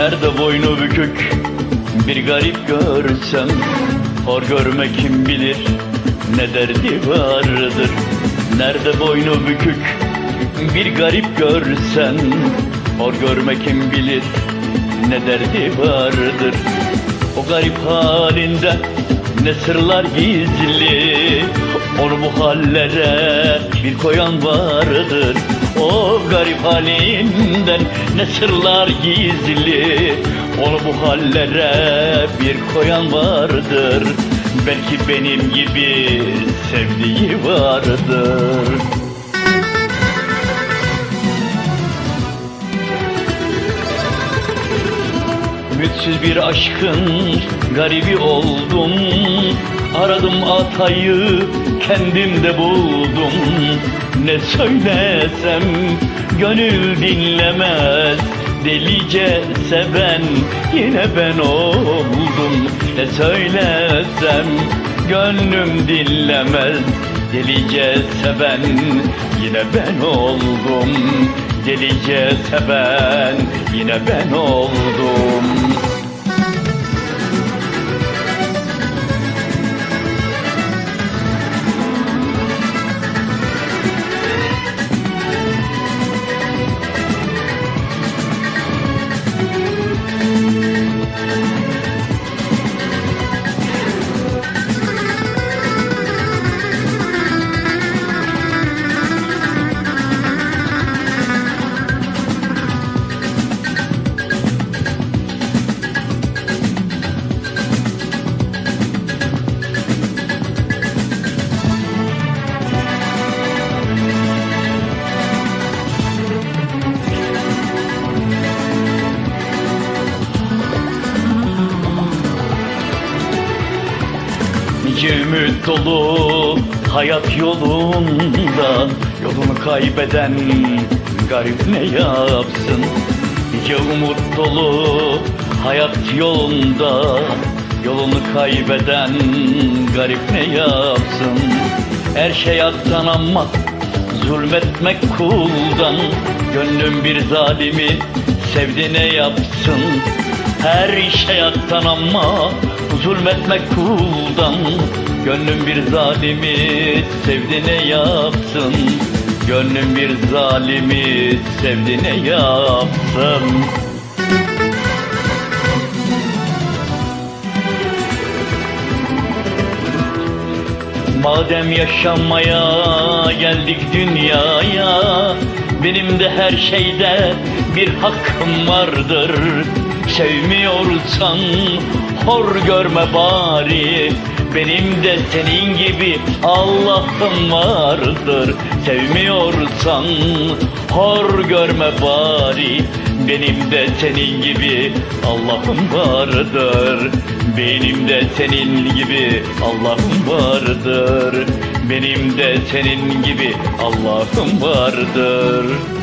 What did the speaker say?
Nerede boynu bükük bir garip görsem Hor görme kim bilir ne derdi vardır. Nerede boynu bükük bir garip görsen Hor görme kim bilir ne derdi vardır. O garip halinde ne sırlar gizli Onu bu hallere bir koyan vardır. O garip halinden ne sırlar gizli. Onu bu hallere bir koyan vardır. Belki benim gibi sevdiği vardır. Ümitsiz bir aşkın garibi oldum. Aradım atayı kendimde buldum. Ne söylesem gönül dinlemez. Delice seven yine ben oldum. Ne söylesem gönlüm dinlemez. Delice seven yine ben oldum. Delice seven yine ben oldum Nice ümit dolu hayat yolunda. Yolunu kaybeden garip ne yapsın? Nice umut dolu hayat yolunda. Yolunu kaybeden garip ne yapsın? Her şey attan ama zulmetmek kuldan. Gönlüm bir zalimi sevdi ne yapsın? Her şey attan ama zulmetmek kuldan Gönlüm bir zalimi sevdi ne yapsın? Gönlüm bir zalimi sevdi ne yapsın? Madem yaşamaya geldik dünyaya Benim de her şeyde bir hakkım vardır Sevmiyorsan hor görme bari. Benim de senin gibi Allah'ım vardır. Sevmiyorsan hor görme bari. Benim de senin gibi Allah'ım vardır. Benim de senin gibi Allah'ım vardır. Benim de senin gibi Allah'ım vardır